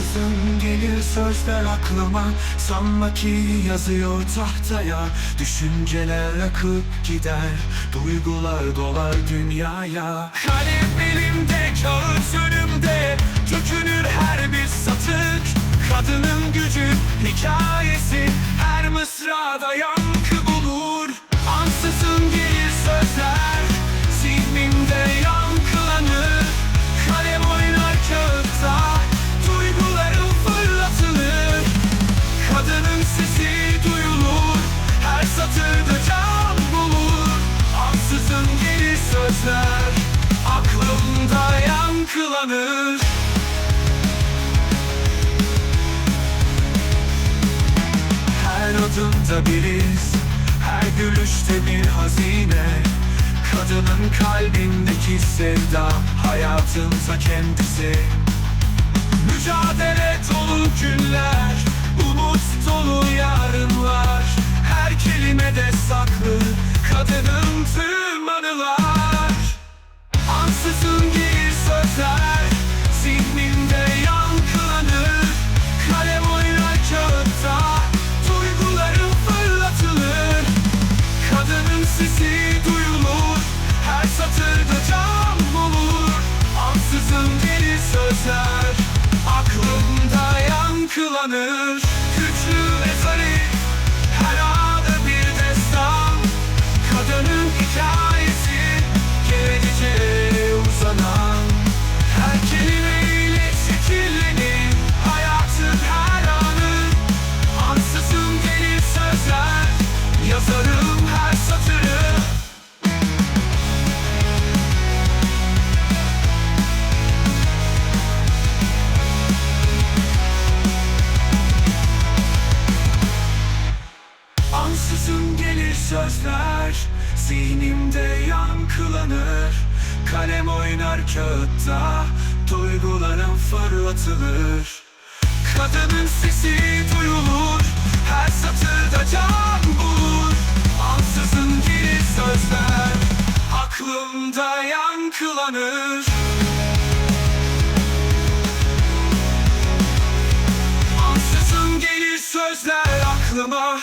Ansızın gelir sözler aklıma. Sanma ki yazıyor tahtaya. Düşünceler akıp gider. Duygular dolar dünyaya. Kalem elimde yankılanır Her adımda bir iz Her gülüşte bir hazine. Kadının kalbindeki sevda Hayatımsa kendisi Sesi duyulur Her satırda can bulur. Ansızın gelir sözler Aklımda yankılanır sözler Zihnimde yankılanır. Kalem oynar kağıtta Duygularım fırlatılır. Kadının sesi duyulur Her satırda can bulur. Ansızın gelir sözler Aklımda yankılanır. Ansızın gelir sözler aklıma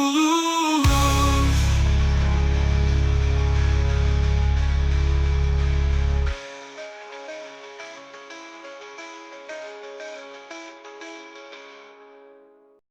blue.